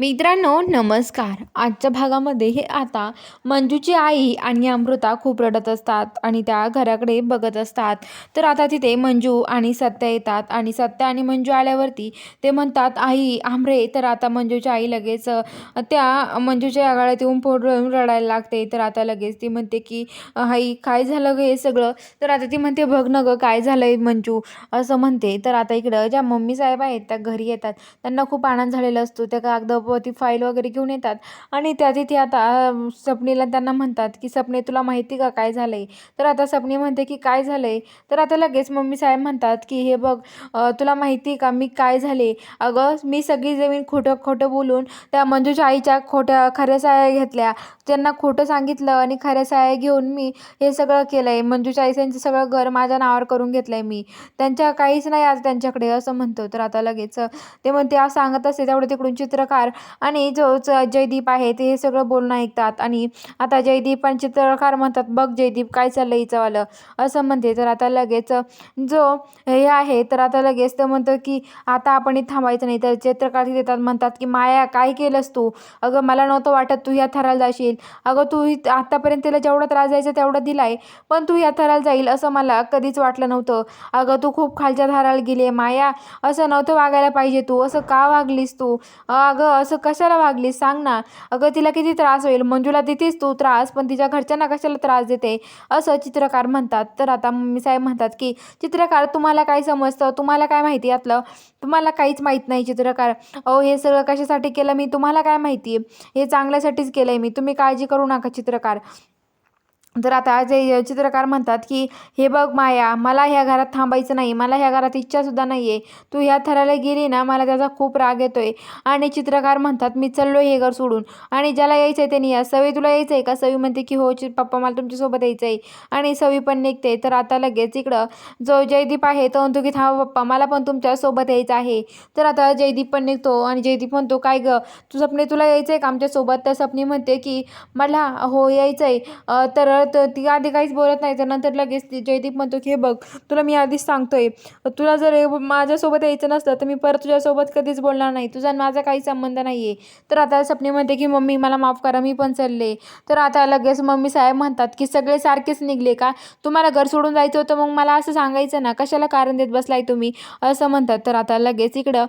मित्रांनो नमस्कार. आजच्या भागामध्ये हे आता मंजूची आई आणि अमृता खूप रडत असतात आणि त्या घराकडे बघत असतात. तर आता तिथे मंजू आणि सत्या येतात आणि सत्या आणि मंजू आल्यावरती ते म्हणतात आई आमरे तर आता मंजूची आई लगेच त्या मंजूच्या आगाळ्यात येऊन पोरून रडायला लागते. तर आता लगेच ती म्हणते की आई काय झालं गं हे सगळं? तर आता ती म्हणते बघ ना गं काय झालंय मंजू. असं म्हणते. तर आता इकडं ज्या मम्मी साहेब आहेत त्या घरी येतात. त्यांना खूप आनंद झालेला असतो. त्या ती फाईल वगैरे घेऊन येतात. आणि त्या तिथे आता अं, सपनीला त्यांना म्हणतात की सपने तुला माहिती का काय झालं आहे तर आता सपनी म्हणते की काय झालं आहे तर आता लगेच मम्मी साहेब म्हणतात की हे बघ तुला माहिती का मी काय झाले? अगं मी सगळी जमीन खोटं खोटं बोलून त्या मंजूच्या आईच्या खोट्या खऱ्या साया घेतल्या. त्यांना खोटं सांगितलं आणि खऱ्या साया घेऊन मी हे सगळं केलं आहे मंजूच्या आईचं सगळं घर माझ्या नावावर करून घेतलं आहे मी. त्यांच्या काहीच नाही आज त्यांच्याकडे असं म्हणतो. तर आता लगेच ते म्हणते आज सांगत असते तेवढं तिकडून चित्रकार आणि जो च- जयदीप आहे ते हे सगळं बोलणं ऐकतात आणि आता जयदीप आणि चित्रकार म्हणतात बघ जयदीप काय चाललं हिचंवालं असं म्हणते. तर आता लगेच जो हे आहे तर आता लगेच तर म्हणतं की आता आपण इथं थांबायचं नाही. तर चित्रकार देतात म्हणतात की माया काय केलंस तू? अगं मला नव्हतं वाटत तू ह्या थराला जाशील. अगं तू आत्तापर्यंत तिला जेवढा त्रास द्यायचा तेवढा दिलाय पण तू ह्या थराला जाईल असं मला कधीच वाटलं नव्हतं. अगं तू खूप खालच्या थराला गेली माया असं नव्हतं वागायला पाहिजे तू. असं का वागलीस तू? अगं असं कशाला वागलीस? सांग ना. अगं तिला किती त्रास होईल? मंजूला देतेस तू त्रास पण तिच्या घरच्यांना कशाला त्रास देते? असं चित्रकार म्हणतात. तर आता मम्मी साहेब म्हणतात की चित्रकार तुम्हाला काय समजतं? तुम्हाला काय माहिती यातलं? तुम्हाला काहीच माहीत नाही चित्रकार. अहो हे सगळं कशासाठी केलं मी? तुम्हाला काय माहिती? हे चांगल्यासाठीच केलं आहे मी. तुम्ही काळजी करू नका चित्रकार. तर आता जे चित्रकार म्हणतात की हे बघ माया मला ह्या घरात थांबायचं नाही मला ह्या घरात इच्छासुद्धा नाही आहे तू ह्या थराला गेली ना मला त्याचा खूप राग येतो आहे आणि चित्रकार म्हणतात मी चाललो हे घर सोडून. आणि ज्याला यायचं आहे त्यांनी या सवी तुला यायचं आहे का? सवी म्हणते की हो चि पप्पा मला तुमच्यासोबत यायचं आहे आणि सवी पण निघते. तर आता लगेच इकडं जो जयदीप आहे तो म्हणतो की थांबा हो, पप्पा मला पण तुमच्यासोबत यायचं आहे. तर आता जयदीप पण निघतो आणि जयदीप म्हणतो काय गं तू सपने तुला यायचं आहे का आमच्यासोबत? तर सपनी म्हणते की मला हो यायचं आहे तर परत ती आधी काहीच बोलत नाही तर नंतर लगेच ती जयदीप म्हणतो की हे बघ तुला मी आधीच सांगतोय तुला जर माझ्यासोबत यायचं नसतं तर मी परत तुझ्यासोबत कधीच बोलणार नाही. तुझा माझा काही संबंध नाही आहे तर आता सपने म्हणते की मम्मी मला माफ करा मी पण चालले. तर आता लगेच मम्मी साहेब म्हणतात की सगळे सारखेच निघले का? तुम्हाला घर सोडून जायचं होतं मग मला असं सांगायचं ना कशाला कारण देत बसलाय तुम्ही? असं म्हणतात. तर आता लगेच इकडं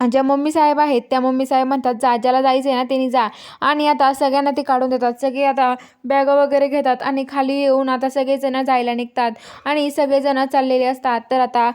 ज्या मम्मी साहेब आहेत त्या मम्मी साहेब म्हणतात जा ज्याला जायचं आहे ना त्यांनी जा. आणि आता सगळ्यांना ते काढून देतात. सगळे आता बॅग वगैरे घेतात आणि खाली येऊन आता सगळेजणं जायला निघतात. आणि सगळेजणं चाललेले असतात. तर आता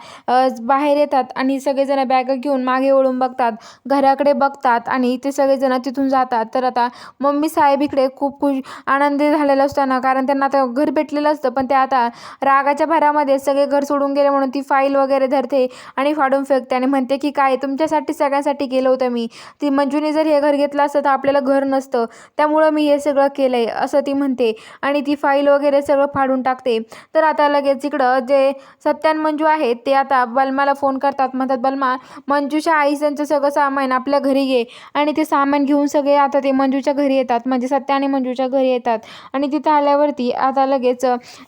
बाहेर येतात आणि सगळेजणं बॅग घेऊन मागे वळून बघतात. घराकडे बघतात आणि ते सगळेजणं तिथून जातात. तर आता मम्मी साहेब इकडे खूप खुश आनंदी झालेलं असताना कारण त्यांना आता घर भेटलेलं असतं पण ते आता रागाच्या भरामध्ये सगळे घर सोडून गेले म्हणून ती फाईल वगैरे धरते आणि फाडून फेकते आणि म्हणते की काय तुमच्यासाठी सगळ्यांसाठी केलं होतं मी. ती मंजूने जर हे घर घेतलं असतं तर आपल्याला घर नसतं. त्यामुळं मी हे सगळं केलं आहे असं ती म्हणते. आणि ती फाईल वगैरे सगळं फाडून टाकते. तर आता लगेच इकडं जे सत्यान मंजू आहेत ते आता बलमाला फोन करतात. म्हणतात बलमा मंजूच्या आईचं सगळं सामान आपल्या घरी घे आणि ते सामान घेऊन सगळे आता ते मंजूच्या घरी येतात. म्हणजे सत्या आणि मंजूच्या घरी येतात. आणि तिथं आल्यावरती आता लगेच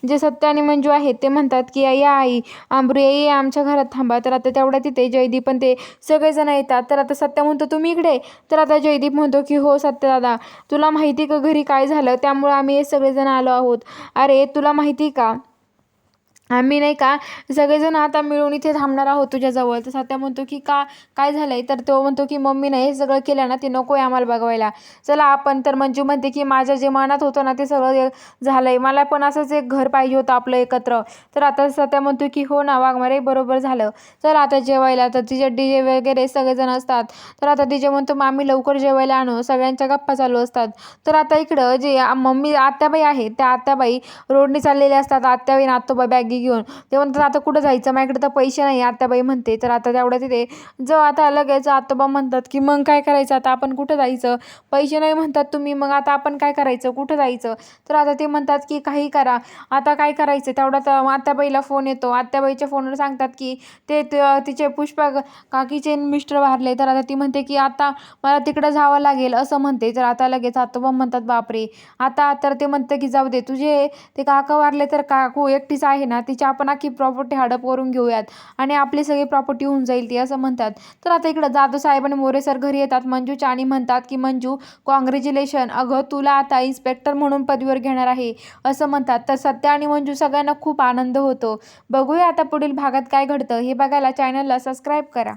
जे सत्या आणि मंजू आहेत ते म्हणतात की या आई आंबरू ये आमच्या घरात थांबा. तर आता तेवढ्या तिथे जयदीप पण ते सगळेजण येतात. तर आता सत्या म्हणतो तुम्ही इकडे तर आता जयदीप म्हणतो की हो सत्य दादा तुला माहिती का घरी काय झालं? त्यामुळं आम्ही हे सगळेजण आलो आहोत. अरे तुला माहिती का? आम्ही नाही का सगळेजण आता मिळून इथे थांबणार आहोत तुझ्याजवळ तर सत्या म्हणतो की का काय झालं आहे तर तो म्हणतो की मम्मीनं हे सगळं केलं ना ते नको आहे आम्हाला बघवायला. चला आपण तर मंजू म्हणते की माझ्या जे मनात होतं ना ते सगळं झालं आहे मला पण असंच एक घर पाहिजे होतं आपलं एकत्र. तर आता सत्या म्हणतो की हो ना वाघमारे बरोबर झालं. चला आता जेवायला तर तिचे डी जे वगैरे सगळेजण असतात. तर आता डीजे म्हणतो मग आम्ही लवकर जेवायला आणू सगळ्यांच्या गप्पा चालू असतात. तर आता इकडं जे मम्मी आत्याबाई आहे त्या आत्याबाई रोडने चाललेल्या असतात. आत्याबाई नातोबा बॅग घेऊन. ते म्हणतात आता कुठं जायचं? माझ्याकडे तर पैसे नाही. आत्याबाई म्हणते तर आता तेवढ्या तिथे जाऊ आता लगेच. आत्तोबा म्हणतात की मग काय करायचं? आता आपण कुठं जायचं? पैसे नाही म्हणतात तुम्ही. मग आता आपण काय करायचं? कुठं जायचं? तर आता ते म्हणतात की काही करा. आता काय करायचं? तेवढ्यात आत्याबाईला फोन येतो. आत्याबाईच्या फोनवर सांगतात की ते त- तिचे पुष्पा काकीचे मिस्टर वारले तर आता ती म्हणते की आता मला तिकडं जावं लागेल. असं म्हणते. तर आता लगेच आतोबा म्हणतात बापरे! आता तर ते म्हणतं की जाऊ दे. तुझे ते काका वारले तर काकू एकटीच आहे ना? तिची आपण आखी प्रॉपर्टी हडप करून घेऊयात. आणि आपली सगळी प्रॉपर्टी होऊन जाईल ती असं म्हणतात. तर आता इकडं जाधव साहेब आणि मोरे सर घरी येतात. मंजूच्या आणि म्हणतात की मंजू कॉंग्रॅच्युलेशन अगं तुला आता इन्स्पेक्टर म्हणून पदवीवर घेणार आहे. असं म्हणतात. तर सत्य आणि मंजू सगळ्यांना खूप आनंद होतो. बघूया आता पुढील भागात काय घडतं. हे बघायला चॅनलला सबस्क्राईब करा.